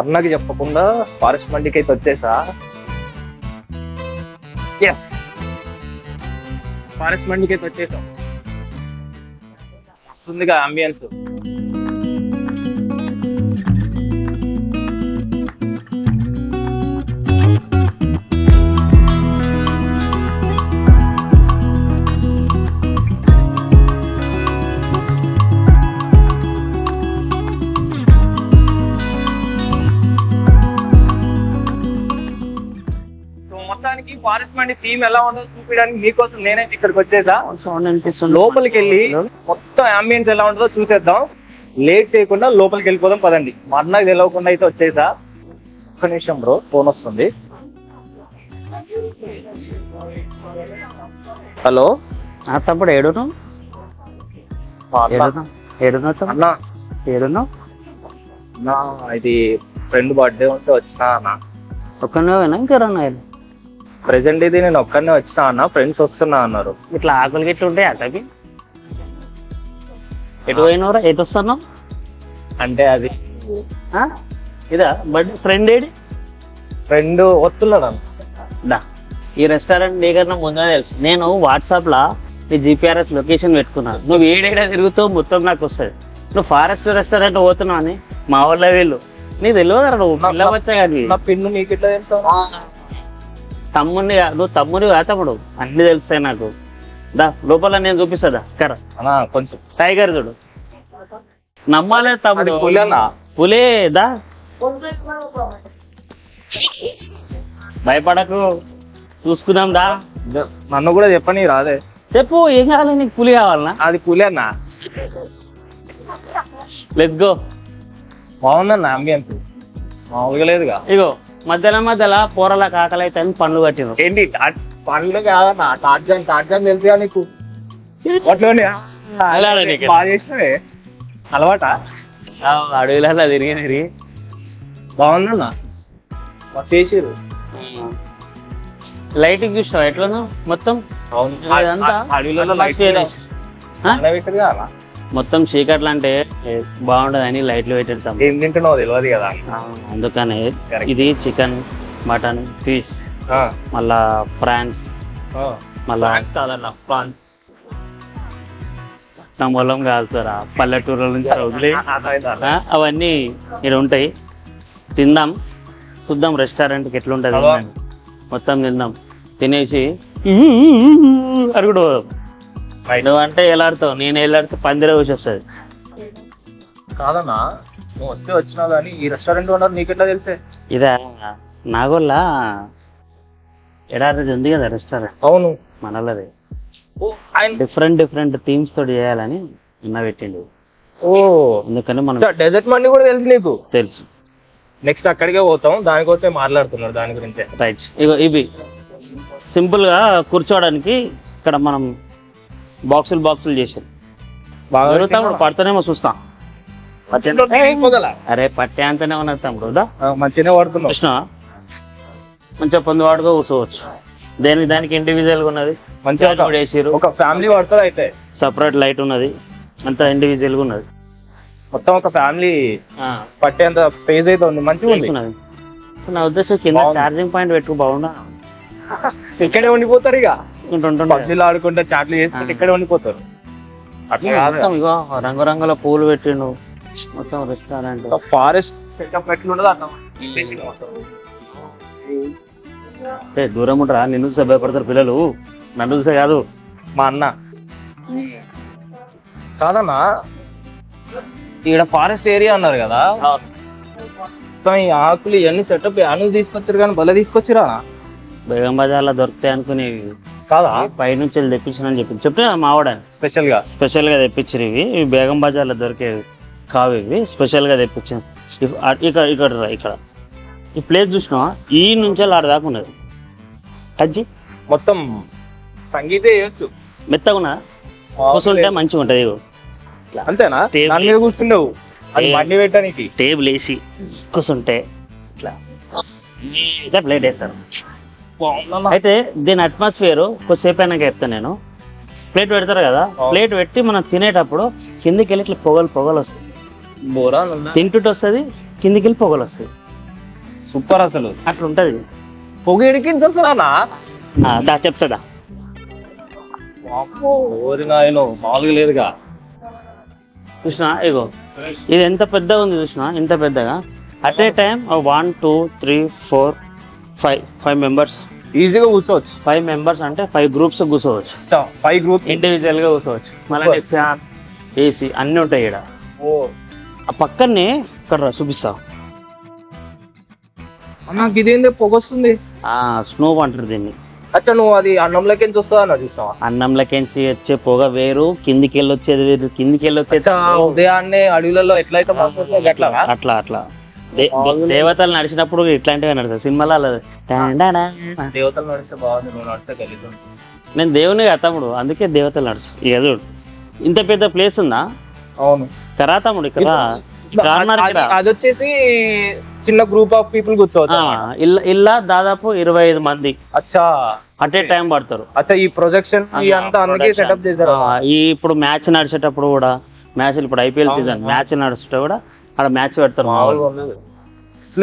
అన్నకి చెప్పకుండా ఫారెస్ట్ మండికి అయితే వచ్చేసా ఫారెస్ట్ మండికి అయితే వచ్చేసాం. వస్తుందిగా అంబియన్స్ మండి థీమ్ ఎలా ఉందో చూపించడానికి మీకోసం నేనైతే ఇక్కడికి వచ్చేసా. సౌండ్ అనిపిస్తుంది. లోపలికి వెళ్ళి మొత్తం అంబియన్స్ ఎలా ఉంటుందో చూసేద్దాం. లేట్ చేయకుండా లోపలికి వెళ్ళిపోదాం పదండి. మా అన్నకి తెలియకుండా అయితే వచ్చేసా. ఒక్క నిమిషం బ్రో ఫోన్ వస్తుంది. హలో? తప్పుడు ఏడును. ఏడును? ఏడును అన్న. ఏడును? అన్న, ఇది ఫ్రెండ్ బర్త్డే ఉంటే వచ్చినా అన్న. ఒక్కనేవేనా ఇంకెవరన్నా ప్రెసెంట్ ఇది నేను ఒక్కనే వచ్చినా అన్న ఫ్రెండ్స్ వస్తున్నా అన్నారు. ఇట్లా ఆకులు గిట్ల ఉంటాయి అటకి? ఎటు పోయినవరా? ఎటు వస్తున్నావు? అంటే అది. ఆ? ఇదా? Birthday friend AD? ఫ్రెండ్ వస్తున్నాడు అన్న దా. ఈ రెస్టారెంట్ నీకన్నా ముందే తెలుసు. నేను వాట్సాప్లో నీ జీపీఆర్ఎస్ లొకేషన్ పెట్టుకున్నాను నువ్వు ఏడేడా తిరుగుతావు మొత్తం నాకు వస్తుంది. నువ్వు ఫారెస్ట్ రెస్టారెంట్ పోతున్నావు అని మా వాళ్ళ వీళ్ళు. నీ తెలియదు నువ్వు? పిల్లవచ్చా కానీ నా పిన్ను నీకు తెలుసా? తమ్ముడిని కా- నువ్వు తమ్ముడి కా తమ్ముడు. అన్ని తెలుస్తాయి నాకు. దా లోపల నేను చూపిస్తుందా? కర కొంచెం. టైగర్ చూడు. నమ్మాలే తమ్ముడు. అది పులి అన్న. పులే దా. భయపడకు. చూసుకుందాం దా. నన్ను కూడా చెప్పని రాదే. చెప్పు ఏం కావాలి నీకు? పులి కావాలనా? అది పులి అన్న. లెట్స్ గో బాగుందన్న అంబియన్స్ మామూలుగా లేదుగా. ఇగో. మధ్యలో మధ్యలో పోరల కాకలు అయితే అని పండ్లు కట్టిన ఏంటి? పండ్లు కాదన్న టార్జన్ టార్జన్ తెలుసుగా నీకు? అలవాట? అడవిలో తిరిగి తిరిగి బాగుందన్న? మస్తు చేసిరు లైటింగ్ చూసినావు? ఎట్లుందో? మొత్తం? అడవిలలో లైట్ atmosphere. ఆ? మొత్తం చీకట్లు అంటే బాగుండదు అని లైట్లు పెట్టేస్తాం. ఏం తింటున్నావు తెలియదు కదా. అందుకనే. ఇది చికెన్ మటన్ ఫిష్ ఆ, మళ్ళా ఫ్రాన్స్ ఆ. మళ్ళా ఫ్రాన్స్ కాదన్న ఫ్రాన్స్. నా మొలం కాల్తారా పల్లెటూరుల నుంచి వదిలే అవన్నీ ఇక్కడ ఉంటాయి. తిందాం చూద్దాం రెస్టారెంట్కి ఎట్లుంటుంది. మొత్తం తిందాం. తినేసి అరుగుడు. Right. నువ్వు అంటే ఎలాడుతావు నేను ఎలాడితే పందిరే వచ్చి వస్తుంది కాదన్నా నువ్వు వస్తే వచ్చినావు కానీ ఈ రెస్టారెంట్ ఉన్నారు నీకెట్లా తెలిసే? ఇదే నాగోళ్ళ ఎడారి ఉంది కదా రెస్టారెంట్ అవును. మనలది. ఓ ఆయన డిఫరెంట్ డిఫరెంట్ థీమ్స్ తోటి చేయాలని నిన్న పెట్టిండు. ఓ. అందుకని మనం డెజర్ట్ మండి కూడా తెలుసు నీకు? తెలుసు. నెక్స్ట్ అక్కడికే పోతాం దానికోసమే మాట్లాడుతున్నారు దాని గురించే. రైట్ ఇగో ఇవి. సింపుల్గా కూర్చోవడానికి ఇక్కడ మనం బాక్సులు బాక్సులు చేసాం బాగా తమ్ముడు? పడుతూనేమో చూస్తాం. అరే పట్టే అంతనే ఉన్నది తమ్ముడు మంచిగానే పడుతున్నావు కృష్ణ మంచిగా పొందువాడుగా కూర్చోవచ్చు. దేనికి దానికి ఇండివిజువల్గా ఉన్నది. మంచిగా మంచిగా ఒక ఫ్యామిలీ పడుతుంది అయితే? సపరేట్ లైట్ ఉన్నది. అంతా ఇండివిజువల్గా ఉన్నది. మొత్తం ఒక ఫ్యామిలీ ఆ, పట్టేంత స్పేస్ అయితే ఉంది మంచిగా ఉంది. నా ఉద్దేశం కింద. ఛార్జింగ్ పాయింట్ పెట్టుకు బాగుండా? ఇక్కడే ఉండిపోతారు ఇక. పబ్జీలు ఆడుకుంటే చాట్లు చేసుకుంటే ఇక్కడే ఉండిపోతారు. మొత్తం ఇగో రంగురంగుల పూలు పెట్టిండు. మొత్తం రెస్టారెంట్ ఫారెస్ట్ సెటప్ ఎట్లుండదు అట్లా దూరం ఉంటారా నిన్ను చూస్తే భయపడతారు పిల్లలు. నన్ను చూస్తే కాదు. మా అన్న. కాదన్నా? ఇక్కడ ఫారెస్ట్ ఏరియా అన్నారు కదా. మొత్తం ఈ ఆకులు ఇవన్నీ సెటప్ యాను తీసుకొచ్చారు కానీ భలే తీసుకొచ్చిరా బేగం బజార్లో దొరుకుతాయి అనుకుని కాదా? పైనుంచి వెళ్ళి తెప్పించానని చెప్పి. చెప్తే మావాడని స్పెషల్గా స్పెషల్గా తెప్పించారు ఇవి. ఇవి బేగం బజార్లో దొరికేవి కావు ఇవి. స్పెషల్గా తెప్పించాను ఇక్కడ ఇక్కడ రా, ఇక్కడ. ఈ ప్లేస్ చూసినా ఈ నుంచి ఆడ దాకా ఉన్నది. అజ్జి? మొత్తం సంగీతే వేయొచ్చు. మెత్తగా ఉన్నదా? కూర్చుంటే మంచిగా ఉంటుంది అంతేనా. దాని మీద కూర్చుండవు. అది. బండి పెట్టడానికి. టేబుల్ వేసి కూర్చుంటే ఇట్లా. ఇట్లా ప్లేట్ వేస్తారు. అయితే దీని అట్మాస్ఫియర్ కొద్దిసేపు అయినాక చెప్తాను నేను. ప్లేట్ పెడతారు కదా. ప్లేట్ పెట్టి మనం తినేటప్పుడు కిందికి వెళ్ళి ఇట్లా పొగలు పొగలు వస్తాయి. బోరా తింటుంటే వస్తుంది కిందికి వెళ్ళి పొగలు వస్తాయి. సూపర్ అసలు. అట్లా ఉంటుంది పొగ ఎడికించి వస్తుందన్నా దా చెప్తుందా మామూలుగా లేదుగా. చూసినా? ఇగో ఇది ఎంత పెద్దగా ఉంది చూసినా? ఇంత పెద్దగా. At a time one two three four five five members ఈజీగా కూర్చోవచ్చు. ఫైవ్ మెంబర్స్ అంటే ఫైవ్ గ్రూప్స్ కూర్చోవచ్చు. ఫైవ్ గ్రూప్స్ ఇండివిజువల్గా కూర్చోవచ్చు. మళ్ళీ ఫ్యాన్ ఏసీ అన్నీ ఉంటాయి ఇక్కడ ఓ. ఆ పక్కనే ఇక్కడ రా, చూపిస్తా. నాకు ఇదేంది పొగ వస్తుంది ఆ స్నో అంటారు దీన్ని. అచ్చా నువ్వు అది అన్నంలోకి నుంచి వస్తుందా అన్న చూసావా అన్నంలకెంచి వచ్చే పొగ వేరు కిందికి వెళ్ళి వచ్చేది వేరు కిందికి వెళ్ళి వచ్చేది ఉదయాన్నే అడవులలో ఎట్లయితే అట్లా? అట్లా అట్లా. దేవతలు నడిచినప్పుడు ఇట్లాంటివి నడుస్తాయి. సినిమాలో అలా. దేవతలు నడిస్తే బాగుంది నువ్వు నడిస్తే గలీజ్ నేను దేవుని కదా తమ్ముడు అందుకే దేవతలు ఇక చూడు ఇంత పెద్ద ప్లేస్ ఉందా? అవును. కరా తమ్ముడు ఇక్కడ అది- వచ్చేసి చిన్న గ్రూప్ ఆఫ్ పీపుల్ కూర్చోవచ్చు ఇల్లా దాదాపు ఇరవై ఐదు మంది. అచ్చా. అట్ ఏ టైం పడతారు. అచ్చా ఈ ప్రొజెక్షన్. సెటప్ చేశారు. ఈ ఇప్పుడు మ్యాచ్ నడిచేటప్పుడు కూడా మ్యాచ్ ఇప్పుడు ఐపీఎల్ సీజన్. మ్యాచ్ నడిచేటప్పుడు కూడా అక్కడ మ్యాచ్ పెడతారు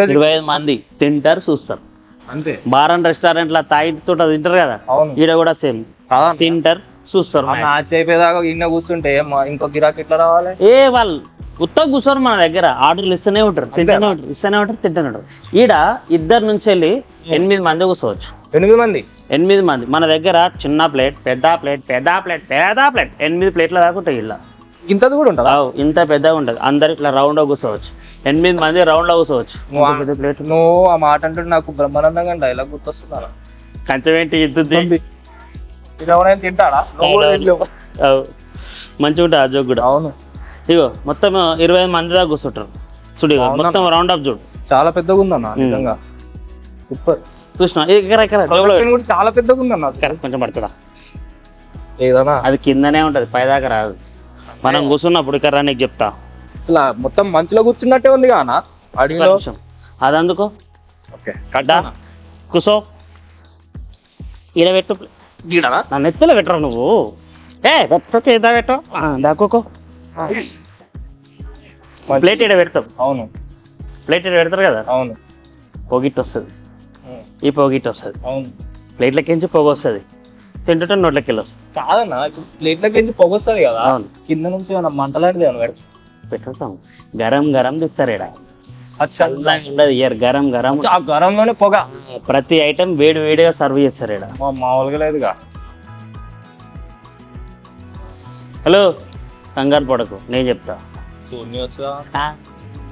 ఇరవై ఐదు మంది తింటారు చూస్తారు. అంతే. బారన్ రెస్టారెంట్ లా తాయి తోట తింటారు కదా? ఈడ కూడా సేమ్. తింటారు చూస్తారు. మ్యాచ్. అయిపోయేదాకా ఇన్న కూర్చుంటే ఇంకో గిరాకీ ఎట్లా రావాలి? ఏ వాళ్ళు ఉత్తగా కూర్చోరు మన దగ్గర ఆర్డర్లు ఇస్తూనే ఉంటారు తింటూనే ఉంటారు ఇస్తూనే ఉంటారు తింటూనే ఉంటారు. ఈడ ఇద్దరు నుంచి వెళ్ళి ఎనిమిది మంది కూర్చోవచ్చు. ఎనిమిది మంది? ఎనిమిది మంది. మన దగ్గర చిన్న ప్లేట్ పెద్ద ప్లేట్ పెద్ద ప్లేట్ పెద్ద ప్లేట్ ఎనిమిది ప్లేట్ల దాకా ఉంటాయి ఇలా ఇంతది కూడా ఉంటుందా? ఇంత పెద్దగా ఉంటుంది. అందరు ఇట్లా రౌండ్ కూర్చోవచ్చు. ఎనిమిది మంది రౌండ్లో కూర్చోవచ్చు ప్లేట్ నువ్వు ఆ మాట అంటే నాకు బ్రహ్మానందంగా డైలాగ్ గుర్తొస్తుందా? కంచం ఏంటి ఇద్దుద్ది ఇది ఎవరైనా తింటాడా. మంచిగా ఉంటుంది ఆ జోక్ కూడా. అవును. ఇగో మొత్తం ఇరవై ఐదు మంది దాకా కూర్చుంటారు. చూడు? మొత్తం రౌండ్ అప్ చూడు. చాలా పెద్దగా ఉందన్న. నిజంగా. సూపర్. చూసిన? చాలా పెద్దగా ఉందన్న. ఇక్కడ కొంచెం పడుతుందా? లేదన్నా అది కిందనే ఉంటది పైదాకా రాదు. మనం కూర్చున్నప్పుడు ఇక్కడ నీకు చెప్తా. అసలు మొత్తం మంచులో కూర్చున్నట్టే ఉంది కానా అడవిలో? అది అందుకో ఓకే కడ్డా కూసో. ఈడ పెట్టు. నా నెత్తిలో పెట్టరు నువ్వు? ఏ పెట్టు ఆ, దాక్కోకో ప్లేట్ ఈడ పెడతాం అవును. ప్లేట్ ఈడ పెడతారు కదా? అవును. పొగిట్ వస్తుంది. ఈ పొగిట్ వస్తుంది. అవును. ప్లేట్లకించి పొగ వస్తుంది తింటుంటే నోట్లకి వెళ్ళి వస్తుంది కాదన్నా ఇప్పుడు ప్లేట్లకి నుంచి పొగ వస్తుంది కదా అవును. కింద నుంచి ఏమన్నా మంటలాంటిది ఏమన్నా పెడతాం పెట్టుతాం గరం గరం తిస్తారు అచ్చా. చల్లగా ఉండదు ఇయర్ గరం గరం. ఆ గరంలోనే పొగ. ప్రతి ఐటెం వేడి వేడిగా సర్వ్ చేస్తారు మా మామూలుగా లేదుగా. హలో కంగారు పడకు నేను చెప్తా.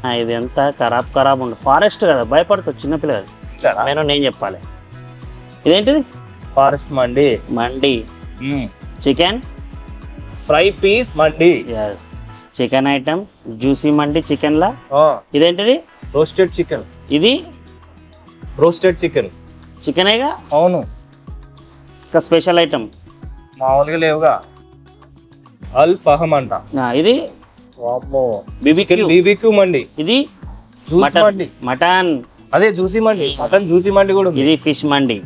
ఆ, ఇది ఎంత ఖరాబ్ ఖరాబ్ ఉండదు ఫారెస్ట్ కదా భయపడుతుంది చిన్నపిల్ల కదా నేను నేను చెప్పాలి. ఇదేంటిది? ఫారెస్ట్ మండి. మండి. చికెన్? ఫ్రై పీస్ మండి. చికెన్ ఐటమ్ జ్యూసీ మండి చికెన్ లా ఇదేంటిది? Roasted chicken. ఇది? Roasted chicken. చికెనేగా? అవును. ఇంకా స్పెషల్ ఐటమ్ మామూలుగా లేవుగా. అల్ ఫహమ్ అంట ఇది? బిబిక్యూ. చికెన్ మండి. ఇది? మండి. మటన్. అదే జ్యూసీ మండి. మటన్ జ్యూసీ మండి కూడా ఇది ఫిష్ మండి.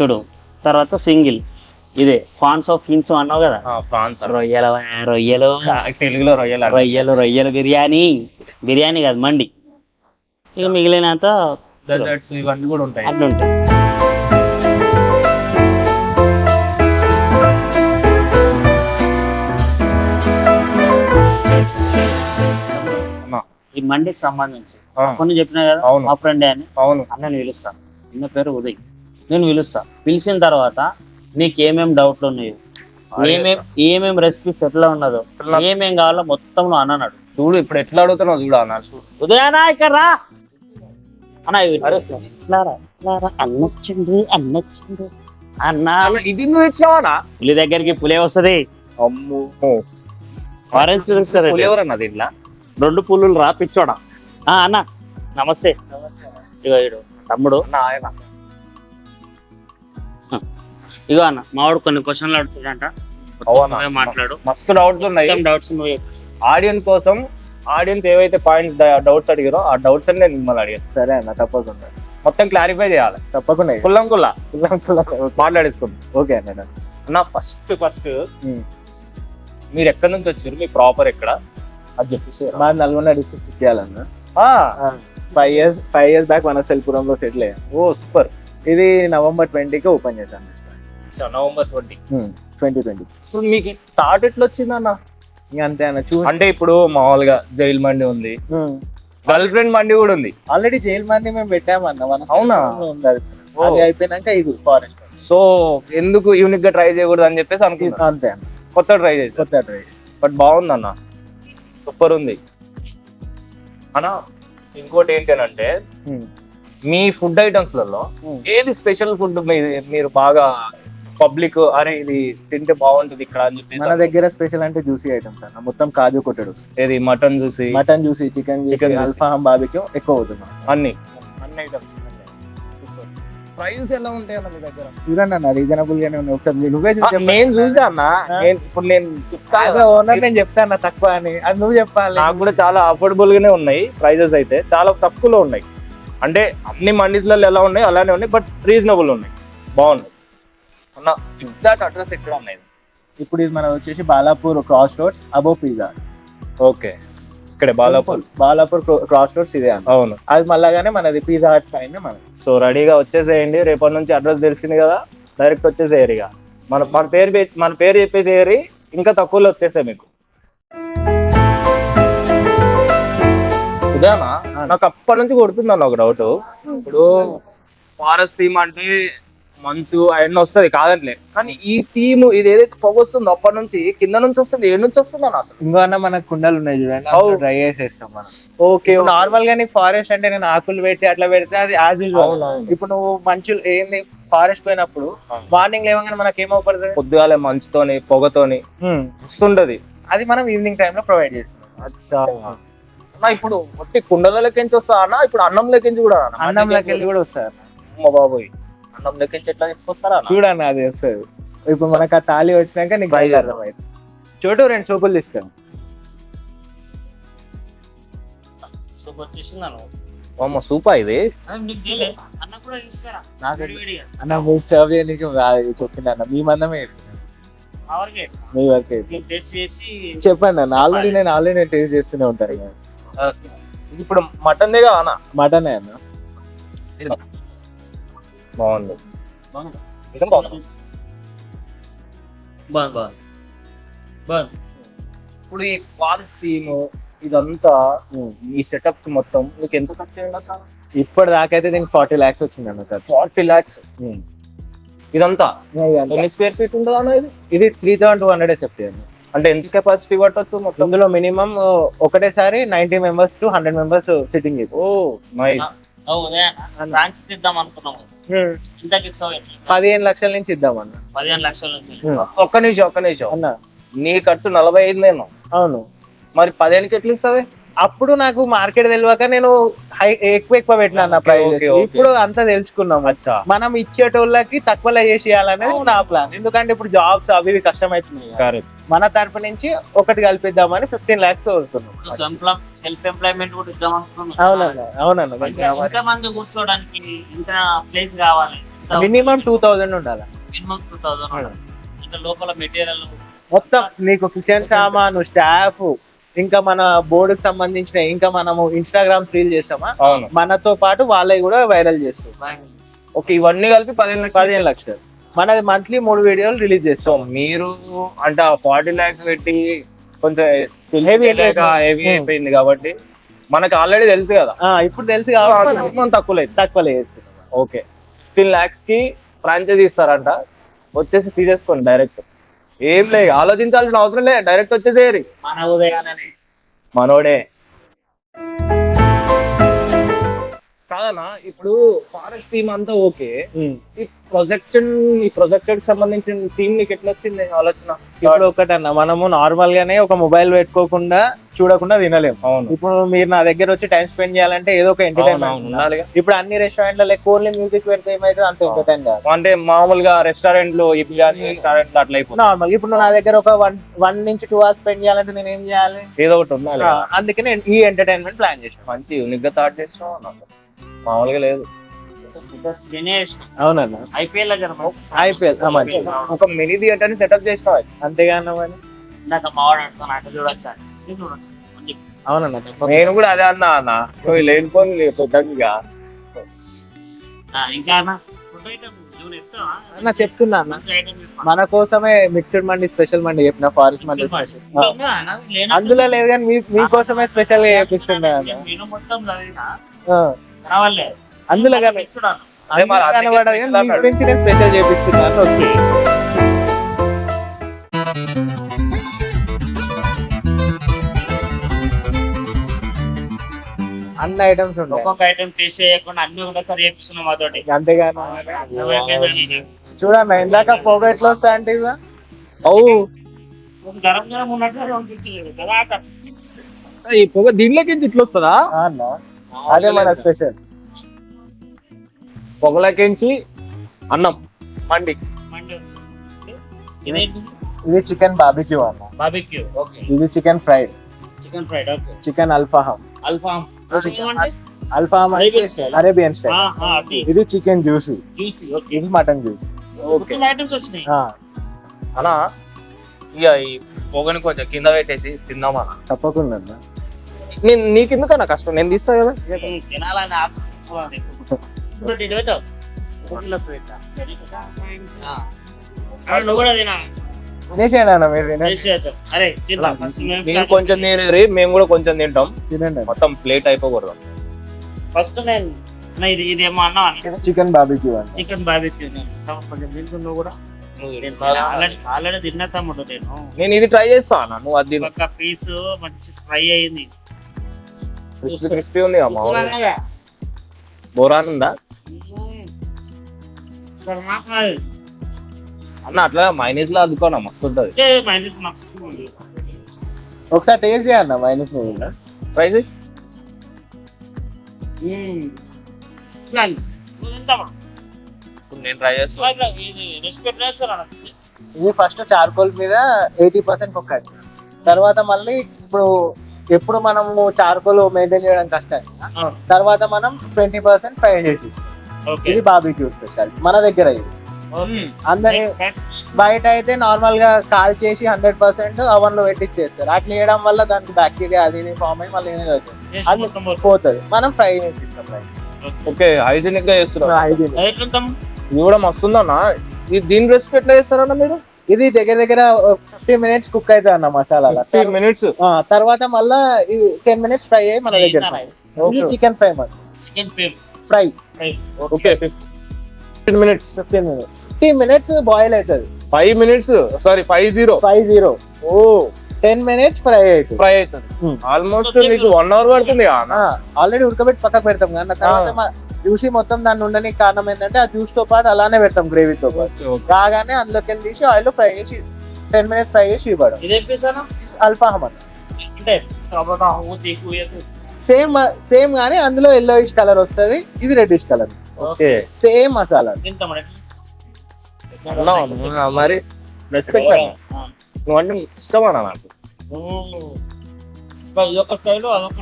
చూడు తర్వాత సింగిల్. ఇదే ఫాన్స్ ఆఫ్ ఫిన్స్ అన్నావు కదా? ఫ్రాన్స్. రొయ్యలు రొయ్యలు. తెలుగులో రొయ్యలు. రొయ్యలు రొయ్యలు బిర్యానీ. బిర్యానీ కాదు మండి. ఇక మిగిలినంత డెజర్ట్స్ ఇవన్నీ కూడా ఉంటాయి. అట్లా ఉంటాయి. ఈ మండికి సంబంధించి. కొన్ని చెప్పినా కదా. మా ఫ్రెండ్ అని. అవును. అన్నని పిలుస్తా అన్న పేరు ఉదయ్. నేను పిలుస్తా. పిలిచిన తర్వాత నీకు ఏమేం డౌట్లు ఉన్నాయో ఏమేం ఏమేం రెసిపీస్ ఎట్లా ఉన్నదో ఏమేం కావాలో మొత్తం నువ్వు అన్నాడు. చూడు ఇప్పుడు ఎట్లా అడుగుతున్నావు చూడు అన్న చూడు. ఉదయానా ఇక్కడ రా. అన్న. అన్నొచ్చిండు అన్నొచ్చిండు అన్న. ఇది నువ్వు ఇచ్చినావానా పులి దగ్గరికి పులే వస్తది. అమ్మో. ఎవరన్నా దీంట్లో? రెండు పుల్లులు రా పిచ్చోడా. ఆ, అన్న. నమస్తే. ఇగో ఇడు. తమ్ముడు. ఆయన. ఇగో అన్న మావాడు కొన్ని క్వశ్చన్లు అడుగుతాడంట. మాట్లాడు. మస్తు డౌట్స్ ఉన్నాయి. మొత్తం డౌట్స్ నువ్వే ఆడియన్స్ కోసం ఆడియన్స్ ఏవైతే పాయింట్స్ డౌట్స్ అడిగారో ఆ డౌట్స్ అని నేను మిమ్మల్ని అడిగాను సరే అన్న తప్పకుండా. మొత్తం క్లారిఫై చేయాలి. తప్పకుండా. కుల్లం కుల్లా. కుల్లం కుల్లా. మాట్లాడేసుకుందాం. ఓకే అన్న అన్న. ఫస్ట్ ఫస్ట్ మీరు ఎక్కడి నుంచి వచ్చారు మీ ప్రాపర్ ఎక్కడ? అది చెప్పేసి మా నల్గొండ డిస్ట్రిక్ట్ చేయాలన్న. Five years five years back వనస్థలిపురంలో settle అయ్యాను ఓ సూపర్ ఇది నవంబర్ ట్వంటీకి ఓపెన్ చేశాను. November twenty. Twenty twenty. ఇప్పుడు మీకు థాట్ ఎట్లా వచ్చింది అన్న? అంతే అన్న చూ అంటే ఇప్పుడు మామూలుగా జైల్ మండి ఉంది. గర్ల్ ఫ్రెండ్ మండి కూడా ఉంది. ఆల్రెడీ జైలు మంది మేము పెట్టామన్న వన అవునా? అది. అయిపోయినాక ఇది ఫారెస్ట్ సో ఎందుకు యూనిక్గా ట్రై చేయకూడదు అని చెప్పేసి అనుకున్నా అంతే అన్న. కొత్త ట్రై చేసి కొత్త ట్రై బట్ బాగుంది అన్న. సూపర్ ఉంది. అన్న ఇంకోటి ఏంటంటే మీ ఫుడ్ ఐటమ్స్లలో ఏది స్పెషల్ ఫుడ్ మీరు బాగా పబ్లిక్ అరే ఇది తింటే బాగుంటుంది ఇక్కడ అని మన చెప్పేసి దగ్గర స్పెషల్ అంటే జ్యూసీ ఐటమ్స్ అన్న మొత్తం కాజు కొట్టడు. ఏది మటన్ చూసి మటన్ జ్యూసీ చికెన్ చికెన్. అల్ఫామ్ బాబిక్యూ ఎక్కువ అవుతుంది. అన్ని. అన్ని ఐటమ్స్ ప్రైస్ ఎలా ఉంటాయి అన్న మీ దగ్గర? చూడండి అన్న రీజనబుల్ గానే ఉన్నాయి. ఒకసారి నువ్వే చూసి చెప్పు. నేను చూసా అన్న? నేను ఇప్పుడు నేను చెప్తా. అదే ఓనర్ నేను చెప్తాను తక్కువ అని. అది నువ్వు చెప్పాలి. నాకు కూడా చాలా అఫోర్డబుల్ గానే ఉన్నాయి ప్రైజెస్ అయితే. చాలా తక్కువలో ఉన్నాయి. అంటే అన్ని మండీస్లలో ఎలా ఉన్నాయి అలానే ఉన్నాయి బట్ రీజనబుల్ ఉన్నాయి. బాగున్నాయి. అన్న ఎగ్జాక్ట్ అడ్రస్ ఎక్కడ ఉన్నాయి? ఇప్పుడు ఇది మనం వచ్చేసి బాలాపూర్ క్రాస్ రోడ్స్ అబో పిజ్జా ఓకే. ఇక్కడ బాలాపూర్. బాలాపూర్ క్రాస్ రోడ్స్ ఇదే అన్న అవును. అది మళ్ళాగానే మనది పిజ్జా హట్ పైన మన సో రెడీగా వచ్చేసేయండి. రేపటి నుంచి అడ్రస్ తెలిసింది కదా. డైరెక్ట్ వచ్చేసేయరు ఇక. మన మన పేరు మన పేరు చెప్పేసేయరి. ఇంకా తక్కువలో వచ్చేసాయి మీకు. ఉదయనా నాకు అప్పటి నుంచి కొడుతుంది అన్న ఒక డౌట్ ఇప్పుడు ఫారెస్ట్ థీమ్ అంటే మంచు అవన్నీ వస్తుంది కాదంటలే. కానీ ఈ థీమ్ ఇది ఏదైతే పొగ వస్తుందో అప్పటి నుంచి కింద నుంచి వస్తుంది ఏడు నుంచి వస్తుంది అన్న అసలు. ఇంకో అన్న మనకు కుండలు ఉన్నాయి చూడండి. డ్రై చేసేస్తాం మనం. ఓకే నార్మల్గా నీకు ఫారెస్ట్ అంటే నేను ఆకులు పెడితే అట్లా పెడితే అది యాజ్ యూజువల్. ఇప్పుడు నువ్వు మంచు ఏంది ఫారెస్ట్ పోయినప్పుడు. మార్నింగ్ లేవగానే మనకి ఏమవుతుంది పొద్దుగాలే మంచుతోని పొగతోని వస్తుంటది. అది మనం ఈవినింగ్ టైమ్లో ప్రొవైడ్ అచ్చా. అన్న ఇప్పుడు ఒట్టి కుండల లెక్కించి వస్తా అన్న ఇప్పుడు అన్నం లెక్కించి కూడా అన్న? అన్నంలోకి వెళ్ళి కూడా అన్న. అమ్మ బాబోయ్. అన్నం లెక్కించి ఎట్లా తీసుకొస్తారా? చూడన్న అది వస్తుంది. ఇప్పుడు మనకు ఆ తాళి వచ్చినాక నీకు చేద్దాం. అర్థమైంది చోటు రెండు సూపులు తీసుకుని సూపర్ చేసినాను అమ్మ సూపర్ ఇది. అన్న తీసుకురా. మీకు సర్వ్ చేయడానికి చెప్పింది అన్న. మీ మందమే మా వరకే. చెప్పండి అన్న. ఆల్రెడీ నేను ఆల్రెడీ టేస్ట్ చేస్తూనే ఉంటాను ఇప్పుడు మటన్ దే కదా అన్న? మటనే అన్న. బాగుంది. నిజం బాగుంది? బాగుంది బాగుంది. బాగుంది. ఇప్పుడు ఈ ఫారెస్ట్ థీమ్ ఇదంతా ఈ సెటప్ మొత్తం మీకు ఎంత ఖర్చు అయింది ఇప్పటి దాకైతే దీనికి ఫార్టీ లాక్స్ వచ్చింది అన్న సార్. ఫార్టీ లాక్స్ ఇదంతా? ఎన్ని స్క్వేర్ ఫీట్ ఉంటుందా అన్న ఇది? ఇది త్రీ థౌసండ్ టూ హండ్రెడ్ చెప్తాను అంటే ఎంత కెపాసిటీ పట్టొచ్చు మొత్తం? ఇందులో మినిమం ఒకటేసారి ninety members to hundred members sitting oh nice అనుకున్నాము? పదిహేను లక్షల నుంచి ఇద్దామన్న. పదిహేను లక్షల నుంచి. ఒక్క నిమిషం ఒక్క నిమిషం. అన్న. నీ ఖర్చు నలభై ఐదు నేను. అవును. మరి పదిహేనుకి ఎట్లా ఇస్తావే? అప్పుడు నాకు మార్కెట్ తెలియక నేను హై ఎక్కువ ఎక్కువ పెట్టినా అన్న ప్రైస్. ఇప్పుడు అంతా తెలుసుకున్నాం. అచ్చా. మనం ఇచ్చేటోళ్ళకి తక్కువలో చేసి ఇవ్వాలనేది నా ప్లాన్ ఎందుకంటే ఇప్పుడు జాబ్స్ అవి ఇవి. కరెక్ట్ మన తరపు నుంచి ఒకటి కలిపిద్దామని ఫిఫ్టీన్ లాక్స్ కోరుతున్నాం సెల్ఫ్ ఎంప్లాయ్మెంట్ కూడా ఇద్దాం అనుకున్నాం. అవునన్న అవునన్న ఇంకా మంది కూర్చోడానికి ఇంకా ప్లేస్ కావాలి. మినిమం టూ థౌజండ్ ఉండాలి. మినిమం టూ లోపల మెటీరియల్ మొత్తం నీకు కిచెన్ సామాను స్టాఫ్ ఇంకా మన బోర్డుకి సంబంధించిన ఇంకా మనము ఇన్స్టాగ్రామ్ రీల్ చేస్తామా? అవును. మనతో పాటు వాళ్ళవి కూడా వైరల్ చేస్తాం. ఓకే ఇవన్నీ కలిపి పదిహేను లక్షలు. పదిహేను లక్షలు. మనది మంత్లీ మూడు వీడియోలు రిలీజ్ చేస్తాం. మీరు అంటే ఆ ఫార్టీ లాక్స్ పెట్టి కొంచెం హెవీ హెవీ Hmm. అయిపోయింది కాబట్టి మనకు ఆల్రెడీ తెలుసు కదా. ఆ, ఇప్పుడు తెలుసు కాబట్టి మనం తక్కువ లేదు తక్కువలో చేస్తున్నాం. ఓకే. ఫిఫ్టీన్ లాక్స్కి ఫ్రాంచైజీ ఇస్తారంట. వచ్చేసి తీసేసుకోండి డైరెక్ట్ ఏం లేదు ఆలోచించాల్సిన అవసరం లేదు. డైరెక్ట్ వచ్చేసేయరి మన ఉదయాన్నే. మనోడే. కాదన్నా ఇప్పుడు ఫారెస్ట్ థీమ్ అంతా ఓకే. ఈ ప్రొజెక్షన్ ఈ ప్రొజెక్టెడ్ సంబంధించిన థీమ్ నీకు ఎట్లా వచ్చింది ఆలోచన? ఇప్పుడు ఒకటన్న మనము నార్మల్ గానే ఒక మొబైల్ పెట్టుకోకుండా చూడకుండా తినలేము అవును. ఇప్పుడు మీరు నా దగ్గర వచ్చి టైం స్పెండ్ చేయాలంటే ఏదో ఒక ఎంటర్టైన్మెంట్. ఇప్పుడు అన్ని రెస్టారెంట్ల ఓన్లీ మ్యూజిక్ పెడితే ఏమైతే అంత ఎంటర్టైన్ కాదు అంటే మామూలుగా రెస్టారెంట్లో ఈ బిర్యానీ రెస్టారెంట్ అట్లా అయిపోతుంది. నార్మల్ ఇప్పుడు నా దగ్గర ఒక వన్ వన్ నుంచి టూ అవర్స్ స్పెండ్ చేయాలంటే నేను ఏం చేయాలి? ఏదో ఒకటి ఉండాలి. ఆ, అందుకే నేను ఈ ఎంటర్టైన్మెంట్ ప్లాన్ చేసాను మంచి యూనిక్గా థాట్ నాకు? మామూలుగా లేదు. అవునన్న. ఐపీఎల్ మంచి. ఒక మినీ థియేటర్ని సెటప్ చేసినావు? అంతేగాని మరి. ఇందాక మావాడు చూడొచ్చా? చూడొచ్చు? చెప్పి. అవునన్నా. నేను కూడా అదే అన్నా అన్న. లేకపోతే ఆ, ఇంకా అన్న? అన్న చెప్తున్నా అన్న. మన కోసమే మిక్స్డ్ మండి స్పెషల్ మండి చెప్పిన ఫారెస్ట్ మండి అందులో లేదు. కానీ మీ మీకోసమే స్పెషల్గా చేపిస్తున్నా అందులో స్పెషల్ చేపిస్తున్నాను ఓకే. అన్ని ఐటమ్స్ ఉంటాయి ఒక్కొక్క ఐటమ్ టేస్ట్ చేయకుండా అన్ని ఒకటేసారి చేపిస్తున్నాం మాతోటి. అంతేగాని చూడన్న ఇందాక పొగ ఎట్లా వస్తా అంటే ఇవా? అవు గరం గరం ఉన్నట్టు అనిపించలేదు కదా. ఈ పొగ దీనిలోకి ఇట్లా వస్తుందా? అదే మన స్పెషల్. పొగలకించి అన్నం మండి. ఇది చికెన్ బాబిక్యూ అన్న. Barbecue okay. ఇది chicken fried. Chicken fried okay. Chicken అల్ఫాహం. అల్ఫాహం. style. Arabian style. ఇది చికెన్ జ్యూసీ. Juicy okay. ఇది మటన్ జ్యూసీ. ఓకే. ఐటమ్స్ వచ్చినాయి. అన్నా ఇక ఈ పొగని కొంచెం కింద పెట్టేసి తిందామన్నా. తప్పకుండా నేను నీకెందుకన్నా కష్టం? నేను తీస్తా కదా. తినాలని నువ్వు కూడా తినా. మీరు కొంచెం తినేది మేము కూడా కొంచెం తింటాం. తినండి. మొత్తం ప్లేట్ అయిపోకూడదు. ఫస్ట్ నేను అన్న, ఇది ఇదేమో అన్నా. ఇది చికెన్ బాబిక్యూ చికెన్ బాబిక్యూ కొంచెం తింటున్నావు కూడా. ఆల్రెడీ తిన్న తమ్ముడు నేను. నేను ఇది ట్రై చేస్తా అన్న నువ్వు అది ఒక పీస్ మంచి ఫ్రై అయింది. క్రిస్పీ క్రిస్పీ ఉంది అమ్మ బోరాన్ ఉందా అన్న అట్లా మైనీస్లో అద్దుకోనా మస్తు ఉంటది ఒకసారి టేస్ట్ చేయన్న మైనస్ ఇప్పుడు నేను ట్రై చేస్తా ఇది ఫస్ట్ చార్కోల్ మీద ఎయిటీ పర్సెంట్ కుక్ తర్వాత మళ్ళీ ఇప్పుడు ఎప్పుడు మనము చార్కోల్ మెయింటైన్ చేయడం కష్టం తర్వాత మనం ట్వంటీ పర్సెంట్ ఫ్రై చేసి ఇది బాబిక్యూ స్పెషల్ మన దగ్గర ఇది. అందరి బయట అయితే నార్మల్గా కాల్ చేసి హండ్రెడ్ పర్సెంట్ అవన్లో పెట్టిచ్చేస్తారు. అట్లా చేయడం వల్ల దానికి బ్యాక్టీరియా అది ఇది ఫామ్ అయ్యి మళ్ళీ ఏదో అవుతుంది. అది పోతుంది. మనం ఫ్రై ఓకే. హైజీనిక్గా చేస్తున్నా ఇది ఇది కూడా మస్తు ఉందన్న ఇది దీని రెసిపీ ఎట్లా చేస్తారన్న మీరు? ఇది దగ్గర దగ్గర ఫిఫ్టీ మినిట్స్ కుక్ అవుతుంది అన్న మసాలా మినిట్స్ తర్వాత మళ్ళా ఇది టెన్ మినిట్స్ ఫ్రై అయ్యి మన దగ్గర chicken fry chicken fry okay fifteen minutes fifteen minutes fifteen minutes boil అవుతుంది. Five minutes sorry five zero five zero oh ten minutes fry అవుతుంది. ఫ్రై అవుతుంది. ఆల్మోస్ట్ మీకు వన్ అవర్ పడుతుంది కదా ఆల్రెడీ ఉడకబెట్టి పక్కకు పెడతాం కానీ తర్వాత జ్యూసీ మొత్తం దాన్ని ఉండడానికి కారణం ఏంటంటే ఆ జ్యూస్తో పాటు అలానే పెడతాం గ్రేవీతో పాటు. రాగానే అందులోకి వెళ్ళి తీసి ఆయిల్ ఫ్రై చేసి టెన్ మినిట్స్ ఫ్రై చేసి ఇవ్వడం. అన్న అంటే సేమ్ సేమ్ గానీ అందులో ఎల్లో ఇష్ కలర్ వస్తుంది ఇది reddish colour okay. Same masala. మరి? రెస్పెక్ట్ నువ్వు అంటే నాకు.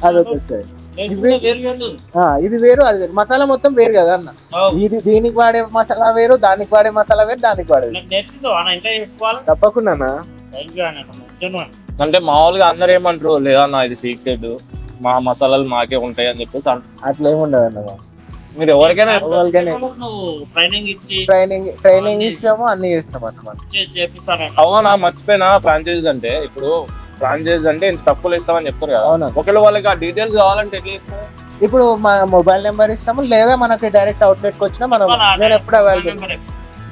అదొక స్టైల్ ఇది వేరు. అది వేరు. మసాలా మొత్తం వేరు కదా అన్న? ఇది దీనికి వాడే మసాలా వేరు దానికి వాడే మసాలా వేరు దానికి చేసుకోవాలి? తప్పకుండా అంటే మామూలుగా అందరు ఏమంటారు లేదన్నా ఇది సీక్రెట్. మా మసాలాలు మాకే ఉంటాయి అని చెప్పేసి. అట్లా ఏమి ఉండదు అన్న మీరు ఎవరికైనా ట్రైనింగ్ ఇచ్చి ట్రైనింగ్ ట్రైనింగ్ ఇస్తాము అన్ని చేస్తాం అన్నమాట అవునా మర్చిపోయినా ఫ్రాంచైజ్ అంటే ఇప్పుడు ఫ్రాంచైజ్ అంటే ఇంత తక్కువలో ఇస్తామని చెప్తారు కదా. అవునా. ఒకవేళ వాళ్ళకి ఆ డీటెయిల్స్ కావాలంటే ఎట్లా ఇస్తారు? ఇప్పుడు మా మొబైల్ నెంబర్ ఇస్తాము లేదా మనకి డైరెక్ట్ అవుట్లెట్కి వచ్చినా మనం నేను ఎప్పుడు available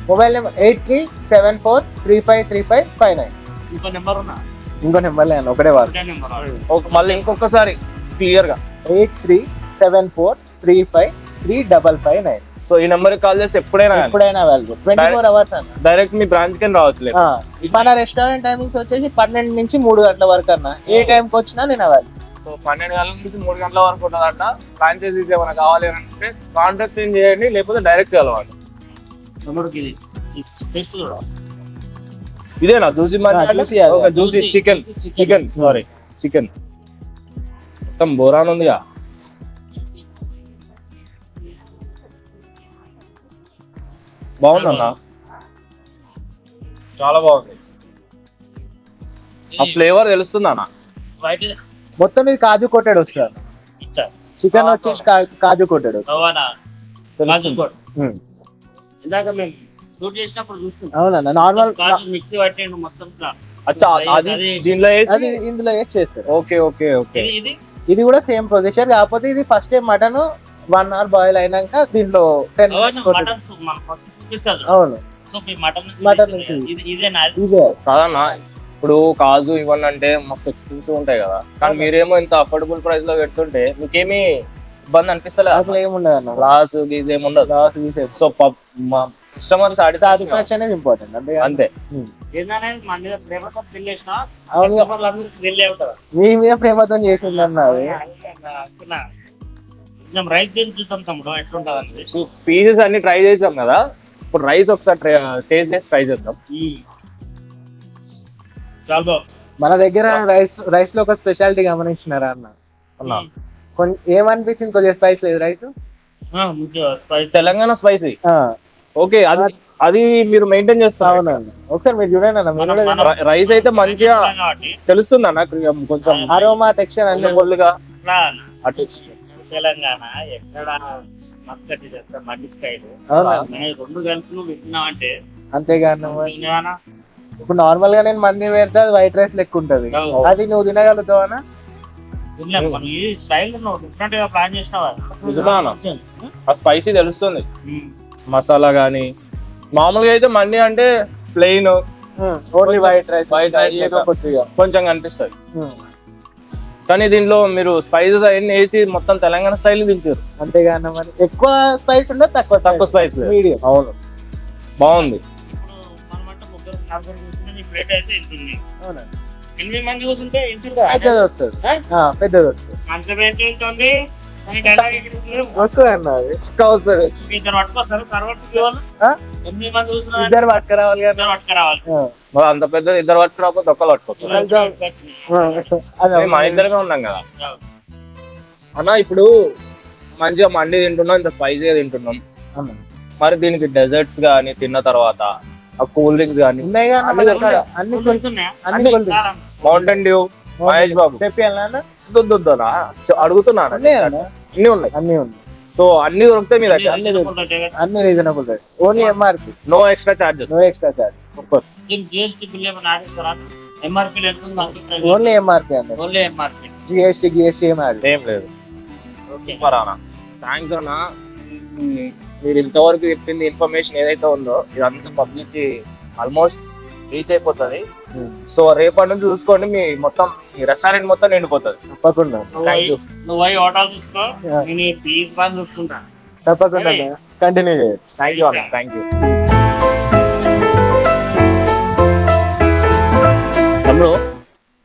mobile number eight three seven four three five three five five nine ఇంకో నెంబర్ ఉన్నా? ఇంకో నెంబర్ లేను ఒకటే వాళ్ళు ఒకటే నెంబర్ ఒక- మళ్ళీ ఇంకొకసారి క్లియర్గా. Eight three seven four three five three double five nine so ఈ నెంబర్ కాల్ చేసి ఎప్పుడైనా ఎప్పుడైనా అవైలబుల్ ట్వంటీ ఫోర్ అవర్స్ అన్న. డైరెక్ట్ మీ బ్రాంచ్కి రావచ్చు ఆ, మన రెస్టారెంట్ టైమింగ్స్ వచ్చేసి పన్నెండు నుంచి మూడు గంటల వరకు అన్న. ఏ టైంకి వచ్చినా నేను అవైలబుల్ సో పన్నెండు గంటల నుంచి మూడు గంటల వరకు ఉంటుందంట. ఫ్రాంచైజీస్ ఏమైనా కావాలి అని అంటే కాంటాక్ట్ చేయండి లేకపోతే డైరెక్ట్ కలవాలి ఇదేనా? జూసీ అదే. Juicy chicken. Chicken. Sorry chicken. మొత్తం బోరాన్ ఉందిగా. బాగుందన్న చాలా బాగుంది. ఆ ఫ్లేవర్ తెలుస్తుంది అన్న. వైట్ మొత్తం ఇది కాజు కొట్టెడ్ వస్తుంది? ఇచ్చా. చికెన్ వచ్చేసి కాజు కొట్టెడ్. ఇందాక మేము షూట్ చేసినప్పుడు చూస్తున్నాం. అవునన్న నార్మల్ కాజు మిక్సీ పట్టిండు మొత్తం ఇట్లా. అచ్చా అది అది- దీనిలో అది ఇందులో వేసి చేస్తారు. Okay okay okay. ఇది ఇది? ఇది కూడా సేమ్ ప్రొసీజర్ కాకపోతే ఇది first time mutton one hour boil అయినాక దీంట్లో టెన్ రవాణా అవును. మటన్ చేసింది. ఇది కాదన్నా ఇప్పుడు కాజు ఇవన్నీ అంటే మస్తు ఎక్స్పెన్సివ్ ఉంటాయి కదా. కానీ మీరేమో ఇంత అఫోర్డబుల్ ప్రైస్లో పెడుతుంటే మీకేమీ ఇబ్బంది అనిపిస్తలే అసలు ఏముండదు అన్న గ్లాస్ గీజ్ ఏమి ఉండదు. లాస్ట్ తీసేది సో కస్టమర్ సాటిస్ఫాక్షన్ సాటిస్ఫాక్షన్ అనేది ఇంపార్టెంట్ అంటే అంతే మీ మీద ప్రేమతో అనుకున్నా. కొంచెం రైస్ చూద్దాం తమ్ముడు? ఎట్లుంటది పీసెస్ అన్ని ట్రై చేసాం కదా? ఇప్పుడు రైస్ ఒకసారి టేస్ట్ చేసి ట్రై చేద్దాం. చాలా బాగుంది. మన దగ్గర రైస్ రైస్లో ఒక స్పెషాలిటీ గమనించినారా అన్న? ఏమనిపించింది? కొద్దిగా స్పైస్ లేదు రైస్. తెలంగాణ స్పైసీ ఓకే అది అది మీరు మెయింటైన్ చేస్తారు. ఒకసారి మీరు చూడండి అన్న రైస్ అయితే మంచిగా తెలుస్తుంది అన్న కొంచెం అరోమా టెక్స్చర్ అన్ని అటు తెలంగాణ ఎక్కడ మస్కట్ చేస్తారు మట్టి స్టైల్. అవునా? రెండు కలిపి నువ్వు విన్నావు అంటే అంతేగా అన్న మరి. తెలంగాణ ఇప్పుడు నార్మల్గా నేను మంది పెడితే అది వైట్ రైస్ లెక్క ఉంటది. అది నువ్వు తినగలుగుతావా? ఆ? స్పైసీ తెలుస్తుంది. మసాలా గానీ మామూలుగా అయితే మండి అంటే ప్లెయిన్ ఓన్లీ వైట్ రైస్ లెక్క. కొద్దిగా. కొంచెం కనిపిస్తుంది. కానీ దీనిలో మీరు స్పైసెస్ అవన్నీ వేసి మొత్తం తెలంగాణ స్టైల్ దించారు. అంతేగా అన్న మరి ఎక్కువ స్పైస్ ఉండదు తక్కువ తక్కువ స్పైస్ మీడియం. అవును. బాగుంది. ఎనిమిది మంది కూర్చుంటే పెద్దది వస్తుంది. పెద్దది వస్తుంది. కానీ ఇద్దరు పట్టుకురావాలి. అంత పెద్ద ఇద్దరు పట్టుకు రాకపోతే ఒక్కరు పట్టుకొస్తారు మా ఇద్దరమే ఉన్నాం కదా. అన్న ఇప్పుడు మంచిగా మండి తింటున్నాం ఇంత స్పైసీగా తింటున్నాం. మరి దీనికి డెజర్ట్స్ గానీ తిన్న తర్వాత ఆ కూల్ డ్రింక్స్ గానీ అన్న కొంచెం? అన్ని మౌంటైన్ డ్యూ మహేష్ బాబు. దొద్దునా అడుగుతున్నాను. అన్న అన్ని ఉన్నాయి. అన్ని ఉన్నాయి. సో అన్ని దొరుకుతాయి మీ దగ్గర? అన్ని దొరుకుతాయి కదా. అన్ని reasonable rate only MRP no extra charges no extra charge దీనికి జిఎస్టీ బిల్ ఏమైనా యాడ్ చేస్తారా ఎంఆర్పీ ఎంత ఉంది అంత ఓన్లీ ఎంఆర్పి అన్న ఓన్లీ ఎంఆర్పీ జిఎస్టీ గిఎస్టీ ఏం యాడ్ ఏం లేదు. ఓకే సూపర్ అన్న. థ్యాంక్స్ అన్న. మ్మ్. మీరు ఇంతవరకు చెప్పింది ఇన్ఫర్మేషన్ ఏదైతే ఉందో ఇదంతా పబ్లిక్కి ఆల్మోస్ట్ రీచ్ అయిపోతుంది. సో రేపటి నుంచి చూసుకోండి. మీ మొత్తం మీ రెస్టారెంట్ మొత్తం నిండిపోతుంది. తప్పకుండా. నువ్వు పోయి- హోటల్ చూసుకో. నేను ఈ ప్లీజ్ బాగా చూసుకుంటా. తప్పకుండా కంటిన్యూ చేయొచ్చు థ్యాంక్ యూ అన్న థ్యాంక్ యూ తమ్ముడు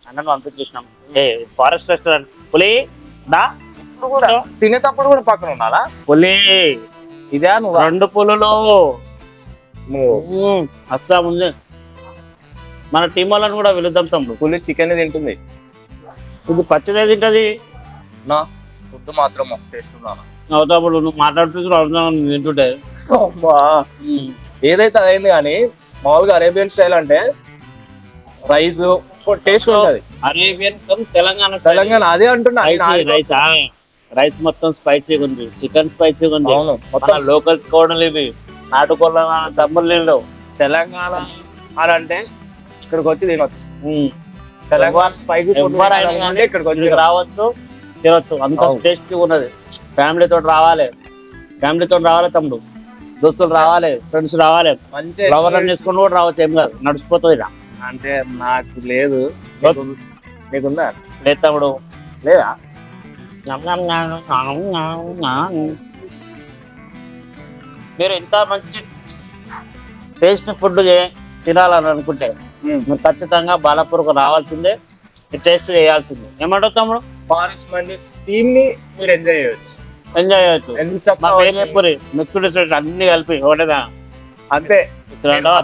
అన్నను పంపించేసినాం ఏ ఫారెస్ట్ రెస్టారెంట్ పులి దా. ఇప్పుడు కూడా తినేటప్పుడు కూడా పక్కన ఉండాలా? పులి ఇదే నువ్వు. రెండు పులులు. అస్సా ముందు. మన టీం వాళ్ళని కూడా వెళుద్దాం తమ్ముడు. పులి చికెన్ తింటుంది. ఇది పచ్చదే తింటది? నా ఫుడ్ మాత్రం టేస్ట్ ఉన్నాను అవుతాప్పుడు నువ్వు మాట్లాడుతూ అడుగుతున్నావు నేను తింటుంటే. ఏదైతే అదైంది కానీ మామూలుగా అరేబియన్ స్టైల్ అంటే రైస్ టేస్ట్ ఉంటది. అరేబియన్ తెలంగాణ తెలంగాణ అదే అంటున్నా రైస్ రైస్ మొత్తం స్పైసీగా ఉంది. చికెన్ స్పైసీగా ఉంది. అవును మొత్తం లోకల్ కోడలు ఇవి నాటుకోళ్ళ సంబర్లీలు తెలంగాణ అని అంటే ఇక్కడికి వచ్చి తినొచ్చు. రావచ్చు తినొచ్చు. అంత. టేస్టీ ఉన్నది. ఫ్యామిలీతో రావాలి. ఫ్యామిలీతో రావాలి తమ్ముడు. దోస్తులు రావాలి ఫ్రెండ్స్ రావాలి. మంచి ఫ్లవర్ చేసుకుని కూడా రావచ్చు ఏం కాదు. నడిచిపోతుంది ఇలా అంటే నాకు లేదు. నీకు- నీకుందా? లేదు తమ్ముడు. లేదా. మీరు ఎంత మంచి టేస్ట్ ఫుడ్ తినాలని అనుకుంటే ఖచ్చితంగా బాలాపూర్కు రావాల్సిందే టేస్ట్ చేయాల్సిందే. ఏమంటావు తమ్ముడు? ఫారెస్ట్ మండి థీమ్ని మీరు ఎంజాయ్ చేయొచ్చు. ఎంజాయ్ చేయొచ్చు. మా వేలేపూరి మిక్స్డ్ స్వీట్ అన్ని కలిపి ఒకటేదా అంతే.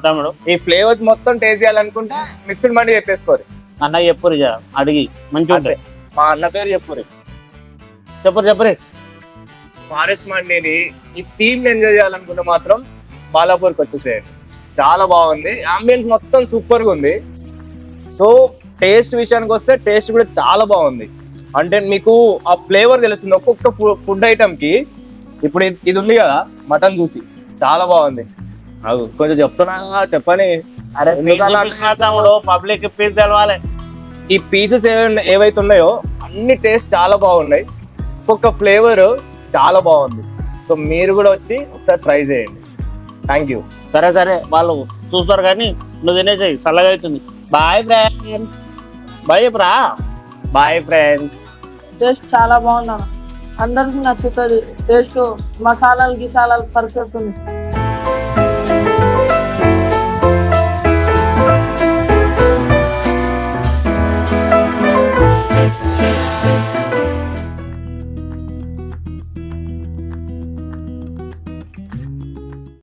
తమ్ముడు? ఈ ఫ్లేవర్స్ మొత్తం టేస్ట్ చేయాలనుకుంటే మిక్స్డ్ మండి చెప్పేసుకోరు. అన్న చెప్పురు ఇక అడిగి మంచిగా ఉంటాయి మా అన్న పేరు చెప్పురు. చెప్పురు చెప్పురు. ఫారెస్ట్ మండిని ఈ థీమ్ ఎంజాయ్ చేయాలనుకుంటే మాత్రం బాలాపూర్కి వచ్చేసేయండి. చాలా బాగుంది. అంబియన్స్ మొత్తం సూపర్గా ఉంది. సో టేస్ట్ విషయానికి వస్తే టేస్ట్ కూడా చాలా బాగుంది. అంటే మీకు ఆ ఫ్లేవర్ తెలుస్తుంది ఒక్కొక్క ఫుడ్ ఐటమ్కి ఇప్పుడు ఇది- ఉంది కదా మటన్ చూసి చాలా బాగుంది. అది కొంచెం చెప్తున్నా చెప్పని. అరే తమ్ముడు? పబ్లిక్ పీస్ తెలవాలి. ఈ పీసెస్ ఏవైతే ఉన్నాయో అన్ని టేస్ట్ చాలా బాగున్నాయి. ఒక్కొక్క ఫ్లేవర్ చాలా బాగుంది. సో మీరు కూడా వచ్చి ఒకసారి ట్రై చేయండి. థ్యాంక్ యూ సరే సరే వాళ్ళు చూస్తారు కానీ నువ్వు తినేసేయి చల్లగా అవుతుంది. బాయ్ ఫ్రెండ్స్ బాయ్ చెప్పరా? బాయ్ ఫ్రెండ్స్ టేస్ట్ చాలా బాగున్నా. అందరికి నచ్చుతుంది. టేస్ట్ మసాలాలు గిసాలాలు పర్ఫెక్ట్ ఉంది.